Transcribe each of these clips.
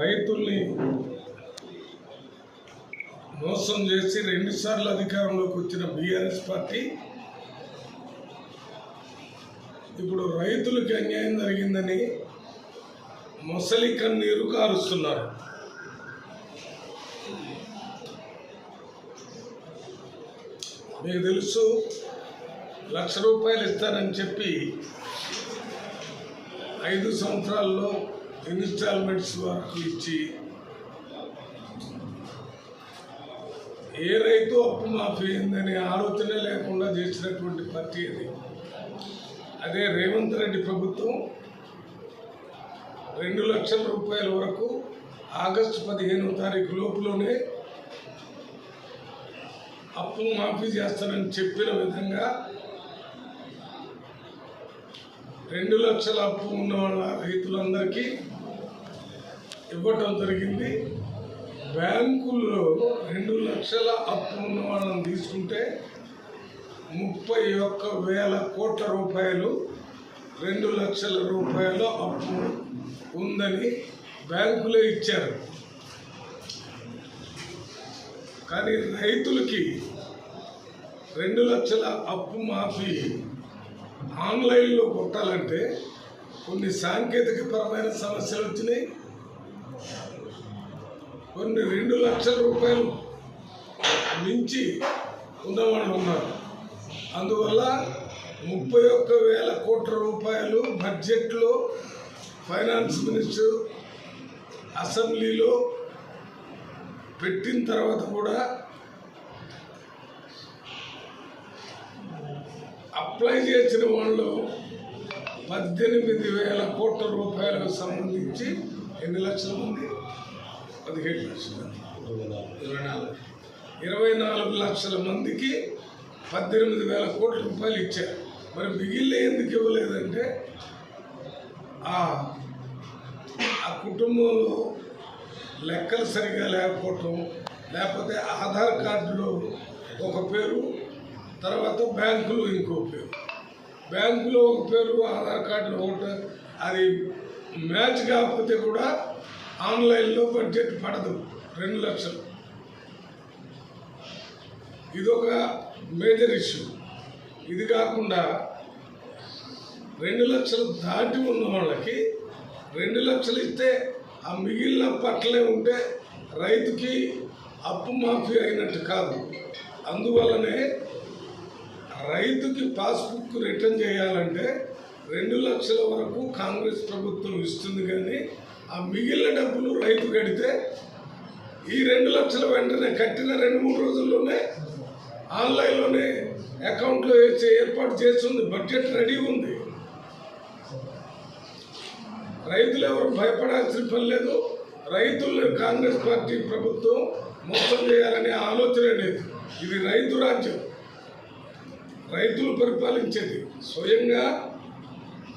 రైతుల్ని మోసం చేసి రెండుసార్లు అధికారంలోకి వచ్చిన బీఆర్ఎస్ పార్టీ ఇప్పుడు రైతులకి అన్యాయం జరిగిందని మొసలి కన్నీరు కారుస్తున్నారు. మీకు తెలుసు లక్ష రూపాయలు ఇస్తానని చెప్పి ఐదు సంవత్సరాల్లో ఇన్స్టాల్మెంట్స్ వరకు ఇచ్చి ఏ రైతు అప్పు మాఫీ అయిందనే ఆలోచనే లేకుండా చేసినటువంటి పార్టీ అది. అదే రేవంత్ రెడ్డి ప్రభుత్వం రెండు లక్షల రూపాయల వరకు ఆగస్టు పదిహేనో తారీఖు లోపులోనే అప్పు మాఫీ చేస్తానని చెప్పిన విధంగా రెండు లక్షల అప్పు ఉన్న వాళ్ళ రైతులందరికీ ఇవ్వటం జరిగింది. బ్యాంకుల్లో రెండు లక్షల అప్పు ఉన్న వాళ్ళని తీసుకుంటే ముప్పై ఒక్క వేల కోట్ల రూపాయలు రెండు లక్షల రూపాయల అప్పు ఉందని బ్యాంకులే ఇచ్చారు. కానీ రైతులకి రెండు లక్షల అప్పు మాఫీ ఆన్లైన్లో కొట్టాలంటే కొన్ని సాంకేతికపరమైన సమస్యలు వచ్చినాయి. కొన్ని రెండు లక్షల రూపాయలు మించి ఉన్నవాళ్ళు ఉన్నారు. అందువల్ల ముప్పై ఒక్క వేల కోట్ల రూపాయలు బడ్జెట్లో ఫైనాన్స్ మినిస్టర్ అసెంబ్లీలో పెట్టిన తర్వాత కూడా అప్లై చేసిన వాళ్ళు పద్దెనిమిది వేల కోట్ల రూపాయలకు సంబంధించి ఎన్ని లక్షల మంది పదిహేడు లక్షల. ఇరవై నాలుగు. ఇరవై నాలుగు లక్షల మందికి పద్దెనిమిది వేల కోట్ల రూపాయలు ఇచ్చారు. మరి మిగిలిన ఎందుకు ఇవ్వలేదంటే ఆ కుటుంబంలో లెక్కలు సరిగా లేకపోవటం లేకపోతే ఆధార్ కార్డులో ఒక పేరు తర్వాత బ్యాంకులో ఇంకో పేరు. బ్యాంకులో ఒక పేరు ఆధార్ కార్డులో ఒకటి అది మ్యాచ్ కాకపోతే కూడా ఆన్లైన్లో బడ్జెట్ పడదు రెండు లక్షలు. ఇదొక మేజర్ ఇష్యూ. ఇది కాకుండా రెండు లక్షలు దాటి ఉన్న వాళ్ళకి రెండు లక్షలు ఇస్తే ఆ మిగిలిన పట్లే ఉంటే రైతుకి అప్పు మాఫీ అయినట్టు కాదు. అందువల్లనే రైతుకి పాస్బుక్ రిటర్న్ చేయాలంటే రెండు లక్షల వరకు కాంగ్రెస్ ప్రభుత్వం ఇస్తుంది కానీ ఆ మిగిలిన డబ్బులు రైతు కడితే ఈ రెండు లక్షల వెంటనే కట్టిన రెండు మూడు రోజుల్లోనే ఆన్లైన్లోనే అకౌంట్లో వేసే ఏర్పాటు చేస్తుంది బడ్జెట్ రెడీ ఉంది. రైతులు ఎవరు భయపడాల్సిన పని లేదు. రైతులను కాంగ్రెస్ పార్టీ ప్రభుత్వం మోసం చేయాలనే ఆలోచన లేదు. ఇది రైతు రాజ్యం. రైతులు పరిపాలించేది స్వయంగా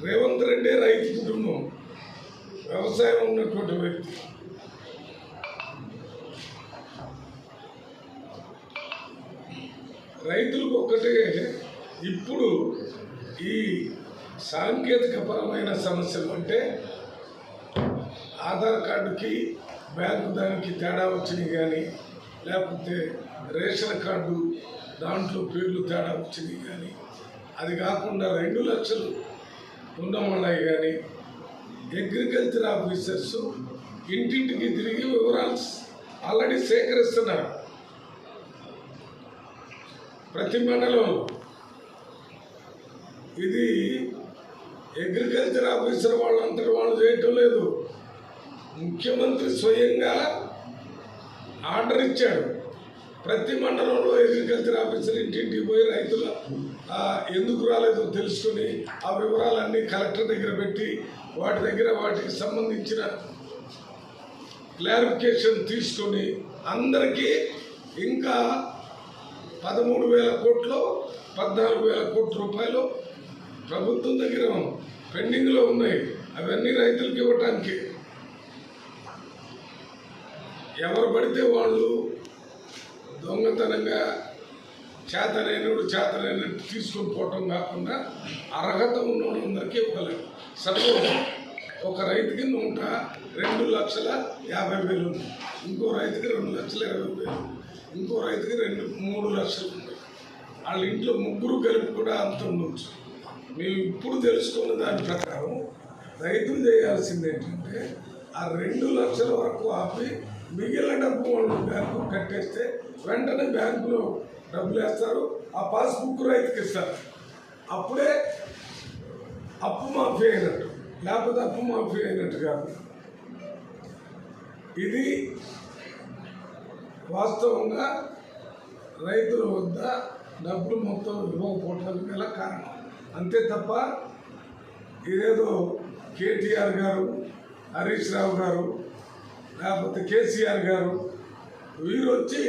రేవంత్ రెడ్డి రైతు కుటుంబం. వ్యవసాయం ఉన్నటువంటి వ్యక్తి. రైతులకు ఒక్కటే ఇప్పుడు ఈ సాంకేతిక పరమైన సమస్యలు అంటే ఆధార్ కార్డుకి బ్యాంకు దానికి తేడా వచ్చినాయి కానీ లేకపోతే రేషన్ కార్డు దాంట్లో పేర్లు తేడా వచ్చినాయి కానీ అది కాకుండా రెండు లక్షలు ఉన్న కానీ అగ్రికల్చర్ ఆఫీసర్స్ ఇంటింటికి తిరిగి వివరాలు ఆల్రెడీ సేకరిస్తున్నారు. ప్రతి మండలం ఇది అగ్రికల్చర్ ఆఫీసర్ వాళ్ళంతటి వాళ్ళు చేయటం లేదు. ముఖ్యమంత్రి స్వయంగా ఆర్డర్ ఇచ్చాడు. ప్రతి మండలంలో అగ్రికల్చర్ ఆఫీసర్ ఇంటింటికి పోయి రైతుల ఎందుకు రాలేదో తెలుసుకుని ఆ వివరాలన్నీ కలెక్టర్ దగ్గర పెట్టి వాటి దగ్గర వాటికి సంబంధించిన క్లారిఫికేషన్ తీసుకొని అందరికీ ఇంకా పదమూడు వేల కోట్లు పద్నాలుగు వేల కోట్ల రూపాయలు ప్రభుత్వం దగ్గర పెండింగ్లో ఉన్నాయి. అవన్నీ రైతులకు ఇవ్వటానికి. ఎవరు పడితే వాళ్ళు దొంగతనంగా చేతలేనివాడు చేతలేని తీసుకొని పోవటం కాకుండా అర్హత ఉన్న వాళ్ళందరికీ ఇవ్వలేదు సపోజ్ ఒక రైతు కింద ఉంటా రెండు లక్షల యాభై వేలు ఇంకో రైతుకి రెండు లక్షల ఇరవై వేలు ఇంకో రైతుకి రెండు మూడు లక్షలు ఉన్నాయి వాళ్ళ ఇంట్లో ముగ్గురు కలిపి కూడా అంత ఉండొచ్చు. మేము ఇప్పుడు తెలుసుకున్న దాని ప్రకారం రైతులు చేయాల్సింది ఏంటంటే ఆ రెండు లక్షల వరకు ఆపి మిగిలిన డబ్బు వాళ్ళు బ్యాంకు కట్టేస్తే వెంటనే బ్యాంకులో డబ్బులు వేస్తారు ఆ పాస్బుక్ రైతుకి ఇస్తారు. అప్పుడే అప్పు మాఫీ అయినట్టు లేకపోతే అప్పు మాఫీ అయినట్టు కాదు. ఇది వాస్తవంగా రైతుల వద్ద డబ్బులు మొత్తం ఇవ్వకపోవడానికి గల కారణం. అంతే తప్ప ఇదేదో కేటీఆర్ గారు హరీష్ రావు గారు లేకపోతే కేసీఆర్ గారు వీరు వచ్చి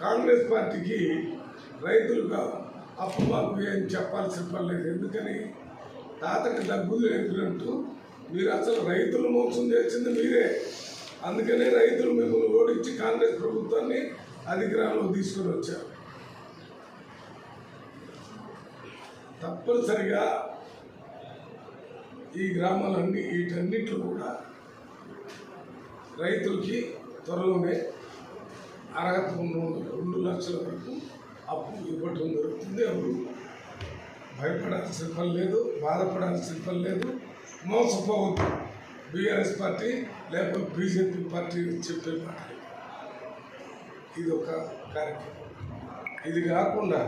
కాంగ్రెస్ పార్టీకి రైతులుగా అప్పు మాకు ఏం చెప్పాల్సిన పని లేదు. ఎందుకని? తాతకి డబ్బులు లేపినట్టు మీరు అసలు రైతులు మోసం చేసింది మీరే. అందుకనే రైతులు మిమ్మల్ని ఓడించి కాంగ్రెస్ ప్రభుత్వాన్ని అధికారంలో తీసుకొని వచ్చారు. తప్పనిసరిగా ఈ గ్రామాలన్నీ వీటన్నిటిలో కూడా రైతులకి త్వరలోనే అర్హత ఉన్న రెండు లక్షల వరకు అప్పు ఇవ్వటం జరుగుతుంది. ఎవరు భయపడాల్సిన పని లేదు బాధపడాల్సిన పని లేదు. మోసపోవద్దు. బీఆర్ఎస్ పార్టీ లేకపోతే బీజేపీ పార్టీ చెప్పే మాట ఇది ఒక కార్యక్రమం. ఇది కాకుండా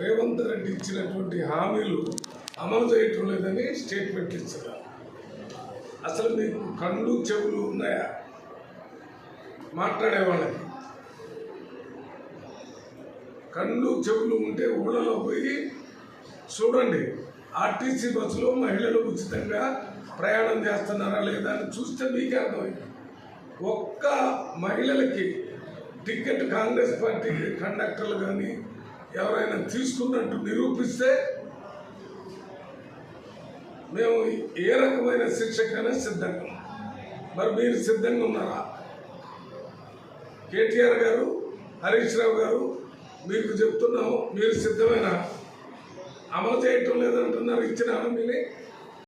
రేవంత్ రెడ్డి ఇచ్చినటువంటి హామీలు అమలు చేయటం లేదని స్టేట్మెంట్ ఇచ్చారు అసలు మీకు కళ్ళు చెవులు ఉన్నాయా? మాట్లాడే వాళ్ళకి కళ్ళు చెవులు ఉంటే ఊళ్ళలో పోయి చూడండి ఆర్టీసీ బస్సులో మహిళలు ఉచితంగా ప్రయాణం చేస్తున్నారా లేదా అని చూస్తే మీకే అర్థమైంది. ఒక్క మహిళలకి టికెట్ కాంగ్రెస్ పార్టీ కండక్టర్లు కానీ ఎవరైనా తీసుకున్నట్టు నిరూపిస్తే మేము ఏ రకమైన శిక్షకైనా సిద్ధంగా మరి మీరు సిద్ధంగా ఉన్నారా? కేటీఆర్ గారు హరీష్ రావు గారు మీకు చెప్తున్నాము మీరు సిద్ధమైన? అమలు చేయటం లేదంటున్నారు ఇచ్చిన హామీని